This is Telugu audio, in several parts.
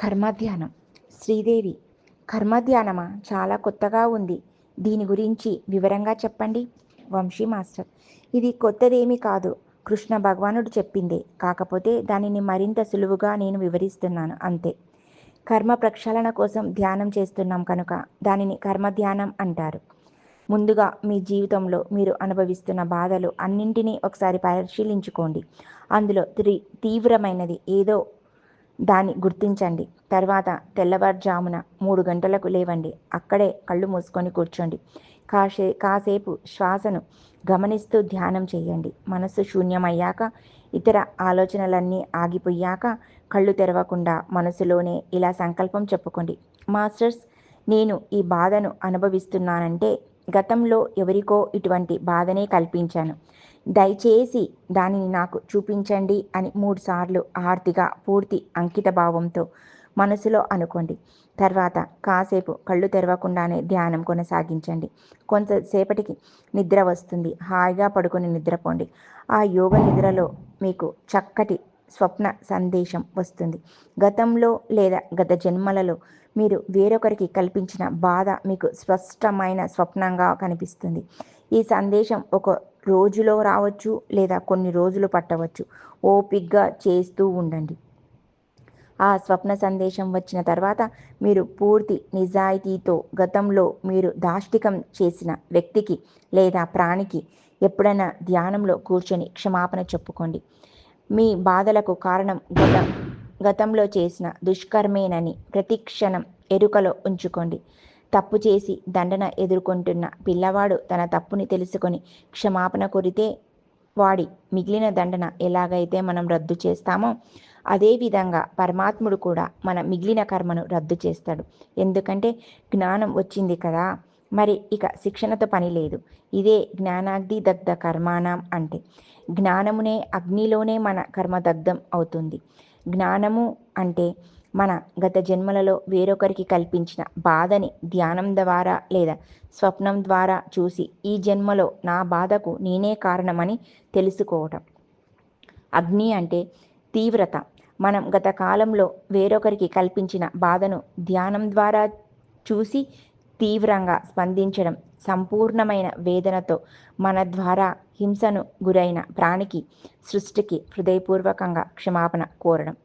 కర్మధ్యానం. శ్రీదేవి కర్మధ్యానమా? చాలా కొత్తగా ఉంది. దీని గురించి వివరంగా చెప్పండి. వంశీ మాస్టర్ ఇది కొత్తదేమీ కాదు. కృష్ణ భగవానుడు చెప్పిందే. కాకపోతే దానిని మరింత సులువుగా నేను వివరిస్తున్నాను. అంతే. కర్మ ప్రక్షాళన కోసం ధ్యానం చేస్తున్నాం కనుక దానిని కర్మ ధ్యానం అంటారు. ముందుగా మీ జీవితంలో మీరు అనుభవిస్తున్న బాధలు అన్నింటినీ ఒకసారి పరిశీలించుకోండి. అందులో త్రి తీవ్రమైనది ఏదో దాన్ని గుర్తించండి. తర్వాత తెల్లవారుజామున మూడు గంటలకు లేవండి. అక్కడే కళ్ళు మూసుకొని కూర్చోండి. కాసే కాసేపు శ్వాసను గమనిస్తూ ధ్యానం చేయండి. మనస్సు శూన్యమయ్యాక ఇతర ఆలోచనలన్నీ ఆగిపోయాక కళ్ళు తెరవకుండా మనసులోనే ఇలా సంకల్పం చెప్పుకోండి. మాస్టర్స్ నేను ఈ బాధను అనుభవిస్తున్నానంటే గతంలో ఎవరికో ఇటువంటి బాధనే కల్పించాను. దయచేసి దానిని నాకు చూపించండి అని మూడుసార్లు ఆర్తిగా పూర్తి అంకిత భావంతో మనసులో అనుకోండి. తర్వాత కాసేపు కళ్ళు తెరవకుండానే ధ్యానం కొనసాగించండి. కొంతసేపటికి నిద్ర వస్తుంది. హాయిగా పడుకొని నిద్రపోండి. ఆ యోగ నిద్రలో మీకు చక్కటి స్వప్న సందేశం వస్తుంది. గతంలో లేదా గత జన్మలలో మీరు వేరొకరికి కల్పించిన బాధ మీకు స్పష్టమైన స్వప్నంగా కనిపిస్తుంది. ఈ సందేశం ఒక రోజులో రావచ్చు లేదా కొన్ని రోజులు పట్టవచ్చు. ఓపిగ్గా చేస్తూ ఉండండి. ఆ స్వప్న సందేశం వచ్చిన తర్వాత మీరు పూర్తి నిజాయితీతో గతంలో మీరు దాష్టికం చేసిన వ్యక్తికి లేదా ప్రాణికి ఎప్పుడైనా ధ్యానంలో కూర్చొని క్షమాపణ చెప్పుకోండి. మీ బాధలకు కారణం గత గతంలో చేసిన దుష్కర్మేనని ప్రతిక్షణం ఎరుకలో ఉంచుకోండి. తప్పు చేసి దండన ఎదుర్కొంటున్న పిల్లవాడు తన తప్పుని తెలుసుకొని క్షమాపణ కోరితే వాడి మిగిలిన దండన ఎలాగైతే మనం రద్దు చేస్తామో అదేవిధంగా పరమాత్ముడు కూడా మన మిగిలిన కర్మను రద్దు చేస్తాడు. ఎందుకంటే జ్ఞానం వచ్చింది కదా మరి ఇక శిక్షణతో పని లేదు. ఇదే జ్ఞానాగ్ని దగ్ధ కర్మాణం అంటే. జ్ఞానమునే అగ్నిలోనే మన కర్మ దగ్ధం అవుతుంది. జ్ఞానము అంటే మన గత జన్మలలో వేరొకరికి కల్పించిన బాధని ధ్యానం ద్వారా లేదా స్వప్నం ద్వారా చూసి ఈ జన్మలో నా బాధకు నేనే కారణమని తెలుసుకోవటం. అగ్ని అంటే తీవ్రత. మనం గత కాలంలో వేరొకరికి కల్పించిన బాధను ధ్యానం ద్వారా చూసి తీవ్రంగా స్పందించడం సంపూర్ణమైన వేదనతో మన ద్వారా హింసను గురైన ప్రాణికి సృష్టికి హృదయపూర్వకంగా క్షమాపణ కోరడం.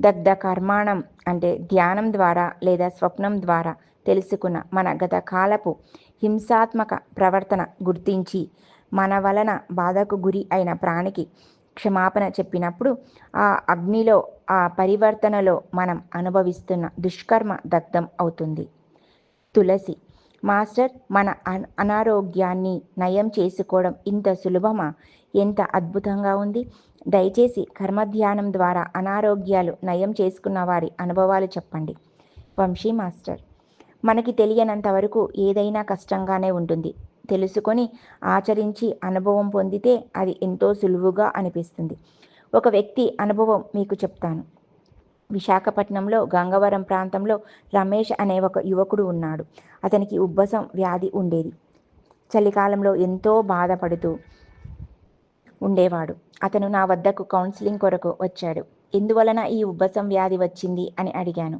దగ్ధ కర్మాణం అంటే ధ్యానం ద్వారా లేదా స్వప్నం ద్వారా తెలుసుకున్న మన గత కాలపు హింసాత్మక ప్రవర్తన గుర్తించి మన వలన బాధకు గురి అయిన ప్రాణికి క్షమాపణ చెప్పినప్పుడు ఆ అగ్నిలో ఆ పరివర్తనలో మనం అనుభవిస్తున్న దుష్కర్మ దగ్ధం అవుతుంది. తులసి మాస్టర్ మన అన- అనారోగ్యాన్ని నయం చేసుకోవడం ఇంత సులభమా? ఎంత అద్భుతంగా ఉంది? దయచేసి కర్మధ్యానం ద్వారా అనారోగ్యాలు నయం చేసుకున్న వారి అనుభవాలు చెప్పండి. వంశీ మాస్టర్. మనకి తెలియనంత వరకు ఏదైనా కష్టంగానే ఉంటుంది. తెలుసుకొని ఆచరించి అనుభవం పొందితే అది ఎంతో సులువుగా అనిపిస్తుంది. ఒక వ్యక్తి అనుభవం మీకు చెప్తాను. విశాఖపట్నంలో గంగవరం ప్రాంతంలో రమేష్ అనే ఒక యువకుడు ఉన్నాడు. అతనికి ఉబ్బసం వ్యాధి ఉండేది. చలికాలంలో ఎంతో బాధపడుతూ ఉండేవాడు. అతను నా వద్దకు కౌన్సిలింగ్ కొరకు వచ్చాడు. ఎందువలన ఈ ఉబ్బసం వ్యాధి వచ్చింది అని అడిగాను.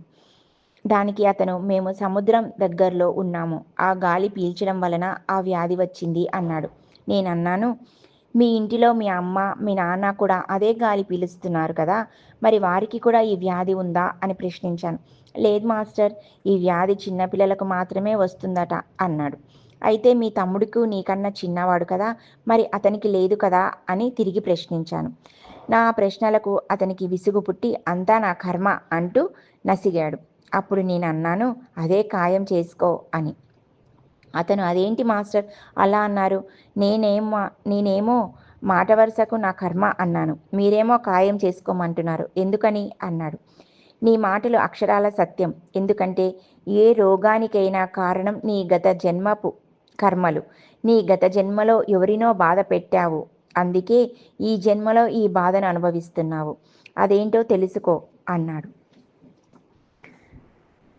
దానికి అతను మేము సముద్రం దగ్గరలో ఉన్నాము. ఆ గాలి పీల్చడం వలన ఆ వ్యాధి వచ్చింది అన్నాడు. నేను అన్నాను మీ ఇంటిలో మీ అమ్మ మీ నాన్న కూడా అదే గాలి పీలుస్తున్నారు కదా మరి వారికి కూడా ఈ వ్యాధి ఉందా? అని ప్రశ్నించాను. లేదు మాస్టర్ ఈ వ్యాధి చిన్నపిల్లలకు మాత్రమే వస్తుందట అన్నాడు. అయితే మీ తమ్ముడికి నీకన్నా చిన్నవాడు కదా మరి అతనికి లేదు కదా అని తిరిగి ప్రశ్నించాను. నా ప్రశ్నలకు అతనికి విసుగు పుట్టి అంతా నా కర్మ అంటూ నసిగాడు. అప్పుడు నేను అన్నాను అదే ఖాయం చేసుకో అని. అతను అదేంటి మాస్టర్ అలా అన్నారు? నేనేమో నేనేమో మాట వరుసకు నా కర్మ అన్నాను. మీరేమో ఖాయం చేసుకోమంటున్నారు. ఎందుకని? అన్నాడు. నీ మాటలు అక్షరాల సత్యం. ఎందుకంటే ఏ రోగానికైనా కారణం నీ గత జన్మపు కర్మలు. నీ గత జన్మలో ఎవరినో బాధ పెట్టావు. అందుకే ఈ జన్మలో ఈ బాధను అనుభవిస్తున్నావు. అదేంటో తెలుసుకో అన్నాడు.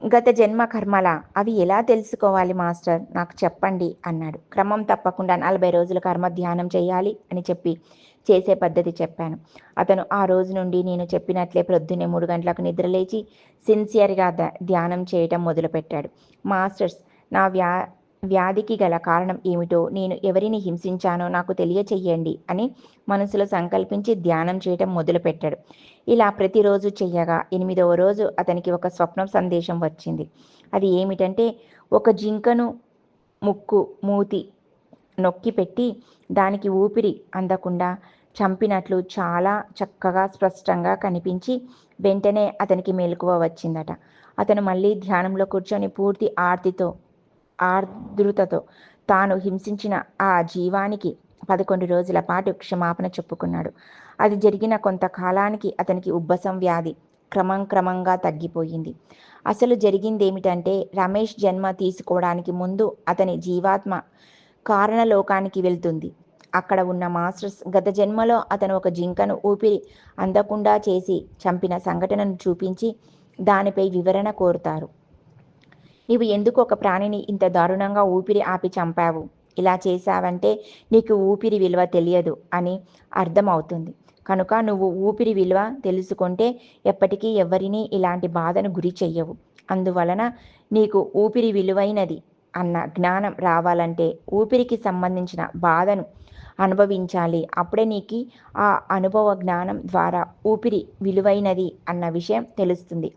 గత జన్మ కర్మల? అవి ఎలా తెలుసుకోవాలి మాస్టర్? నాకు చెప్పండి అన్నాడు. క్రమం తప్పకుండా నలభై రోజుల కర్మ ధ్యానం చేయాలి అని చెప్పి చేసే పద్ధతి చెప్పాను. అతను ఆ రోజు నుండి నేను చెప్పినట్లే ప్రొద్దున్నే మూడు గంటలకు నిద్రలేచి సిన్సియర్గా ధ్యానం చేయటం మొదలుపెట్టాడు. మాస్టర్స్ నా వ్యా వ్యాధికి గల కారణం ఏమిటో నేను ఎవరిని హింసించానో నాకు తెలియచెయ్యండి అని మనసులో సంకల్పించి ధ్యానం చేయటం మొదలుపెట్టాడు. ఇలా ప్రతిరోజు చెయ్యగా ఎనిమిదవ రోజు అతనికి ఒక స్వప్నం సందేశం వచ్చింది. అది ఏమిటంటే ఒక జింకను ముక్కు మూతి నొక్కి పెట్టి దానికి ఊపిరి అందకుండా చంపినట్లు చాలా చక్కగా స్పష్టంగా కనిపించి వెంటనే అతనికి మెలకువ వచ్చిందట. అతను మళ్ళీ ధ్యానంలో కూర్చొని పూర్తి ఆర్తితో ఆర్ద్రతతో తాను హింసించిన ఆ జీవానికి పదకొండు రోజుల పాటు క్షమాపణ చెప్పుకున్నాడు. అది జరిగిన కొంతకాలానికి అతనికి ఉబ్బసం వ్యాధి క్రమం క్రమంగా తగ్గిపోయింది. అసలు జరిగిందేమిటంటే రమేష్ జన్మ తీసుకోవడానికి ముందు అతని జీవాత్మ కారణలోకానికి వెళ్తుంది. అక్కడ ఉన్న మాస్టర్స్ గత జన్మలో అతను ఒక జింకను ఊపిరి అందకుండా చేసి చంపిన సంఘటనను చూపించి దానిపై వివరణ కోరుతారు. నీవు ఎందుకు ఒక ప్రాణిని ఇంత దారుణంగా ఊపిరి ఆపి చంపావు? ఇలా చేశావంటే నీకు ఊపిరి విలువ తెలియదు అని అర్థమవుతుంది. కనుక నువ్వు ఊపిరి విలువ తెలుసుకుంటే ఎప్పటికీ ఎవరినీ ఇలాంటి బాధను గురి చెయ్యవు. అందువలన నీకు ఊపిరి విలువైనది అన్న జ్ఞానం రావాలంటే ఊపిరికి సంబంధించిన బాధను అనుభవించాలి. అప్పుడే నీకు ఆ అనుభవ జ్ఞానం ద్వారా ఊపిరి విలువైనది అన్న విషయం తెలుస్తుంది.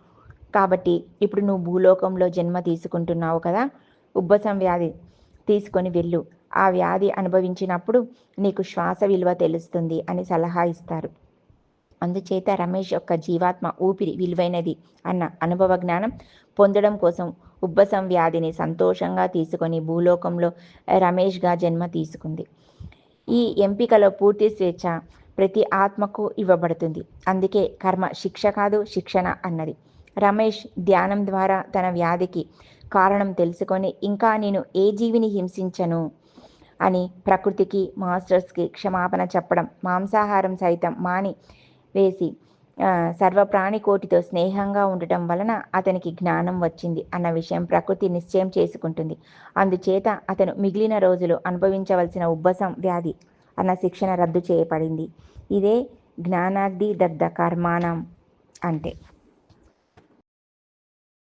కాబట్టి ఇప్పుడు నువ్వు భూలోకంలో జన్మ తీసుకుంటున్నావు కదా ఉబ్బసం వ్యాధి తీసుకొని వెళ్ళు. ఆ వ్యాధి అనుభవించినప్పుడు నీకు శ్వాస విలువ తెలుస్తుంది అని సలహా ఇస్తారు. అందుచేత రమేష్ యొక్క జీవాత్మ ఊపిరి విలువైనది అన్న అనుభవ జ్ఞానం పొందడం కోసం ఉబ్బసం వ్యాధిని సంతోషంగా తీసుకొని భూలోకంలో రమేష్గా జన్మ తీసుకుంది. ఈ ఎంపికలో పూర్తి స్వేచ్ఛ ప్రతి ఆత్మకు ఇవ్వబడుతుంది. అందుకే కర్మ శిక్ష కాదు శిక్షణ అన్నది. రమేష్ ధ్యానం ద్వారా తన వ్యాధికి కారణం తెలుసుకొని ఇంకా నేను ఏ జీవిని హింసించను? అని ప్రకృతికి మాస్టర్స్కి క్షమాపణ చెప్పడం మాంసాహారం సైతం మాని వేసి సర్వప్రాణికోటితో స్నేహంగా ఉండటం వలన అతనికి జ్ఞానం వచ్చింది అన్న విషయం ప్రకృతి నిశ్చయం చేసుకుంటుంది. అందుచేత అతను మిగిలిన రోజులు అనుభవించవలసిన ఉబ్బసం వ్యాధి అన్న శిక్షణ రద్దు చేయబడింది. ఇదే జ్ఞానాగ్ని దగ్ధ కర్మాణం అంటే.